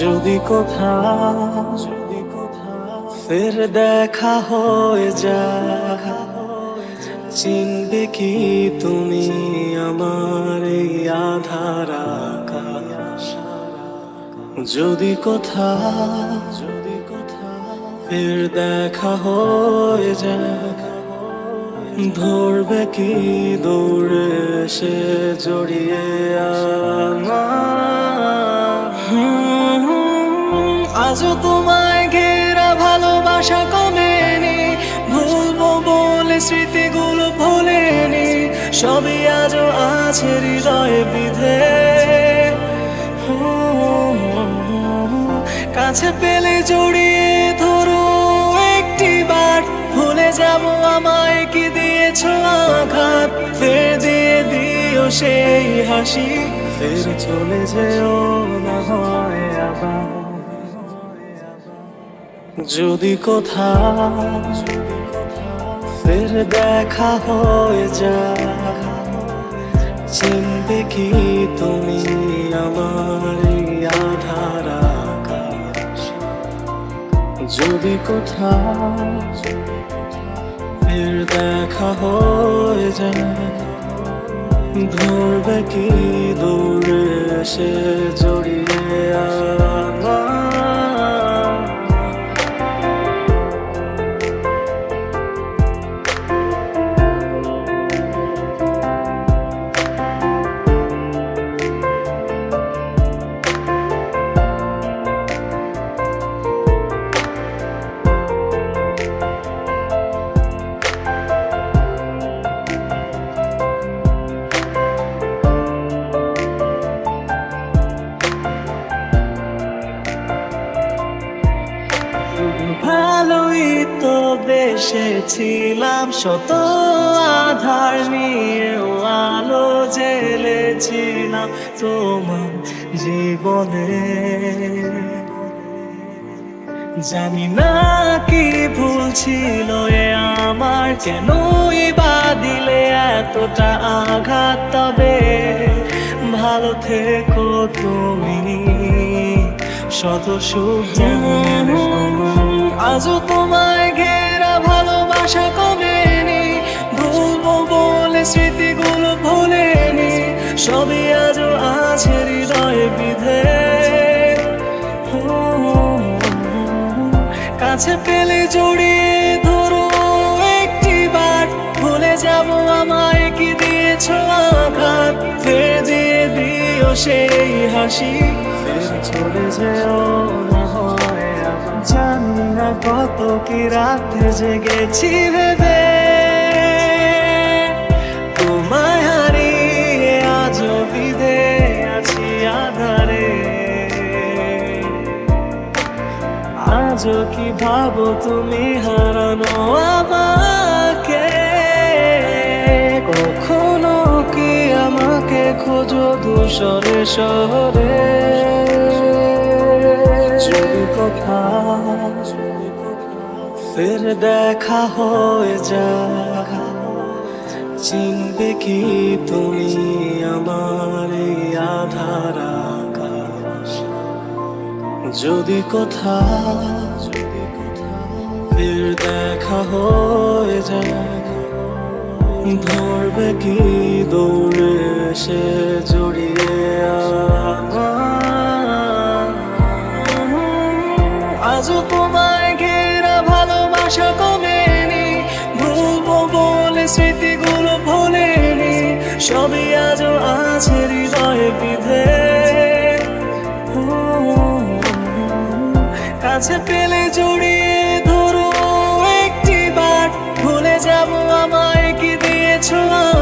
যদি কোথা যদি কোথা ফের দেখা হয়ে যায়, চিনবে কি তুমি আমার আধার যদি কোথা যদি কোথা ফের দেখা হয়ে যায়, ধরবে কি দৌড়ে সে জড়িয়ে আমার? আজও তোমায় ঘেরা ভালোবাসা কমেনি। ভুলবো বলে স্মৃতিগুলো ভোলেনি। সবই আজও আছে হৃদয়ে বিধে। কাছে পেলে জড়িয়ে ধরো একটি বার। ভুলে যাব আমায় কি দিয়েছ আঘাত। ফের দিয়ে দিও সেই হাসি। ফের চলে যেও না হয় আবার। যদি কথা ফের দেখা হয়ে যায়, চিনবে কি তুমি আমার আধার আকাশ? যদি কথা ফের দেখা হয়ে যায়, ধরবে কি দৌড়ে সে জড়িয়ে আমার ভালোই তো বেসেছিলাম। শত আধার নিয়েও আলো জেলেছিলাম তোমার জীবনে। জানি না কি ভুল ছিল এ আমার কেনই বা দিলে এতটা আঘাত তবে। ভালো থেকো তুমি শত সুখ যেমন আজও তোমায় ঘেরা ভালোবাসা কমেনি ভুলবো বলে স্মৃতিগুলো ভুলেনি সবই আজও আছে হৃদয়ে বিধে। কাছে পেলে জড়িয়ে ধরো একটি যাব আমায় কি সেই হাসি। চলে হয় আবার। জানি না কত কি রাতে জেগেছি ভেবে। তোমায় আজও বিধে আছি আধারে। আজও কি ভাবো তুমি হারানো আমাকে? কখনো কি আমাকে খোঁজো ধূসরে শহরে? কথা ফের দেখা হয়ে যায় চিনবে কি তুমি আমার এই আধার আকাশ? যদি কোথা ফের দেখা হয়ে যায় ধরবে কি দৌড়ে সে আজও তোমায় ঘেরা ভালোবাসা কমেনি ভুলবো বলে স্মৃতিগুলো ভোলেনি সবই আজও আছে হৃদয়ে বিধে। কাছে পেলে জড়িয়ে ধরো একটি বার। ভুলে যাব আমায় কি দিয়েছ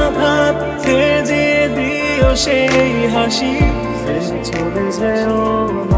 আঘাত। ফের দিয়ে দিও সেই হাসি। চলে যেও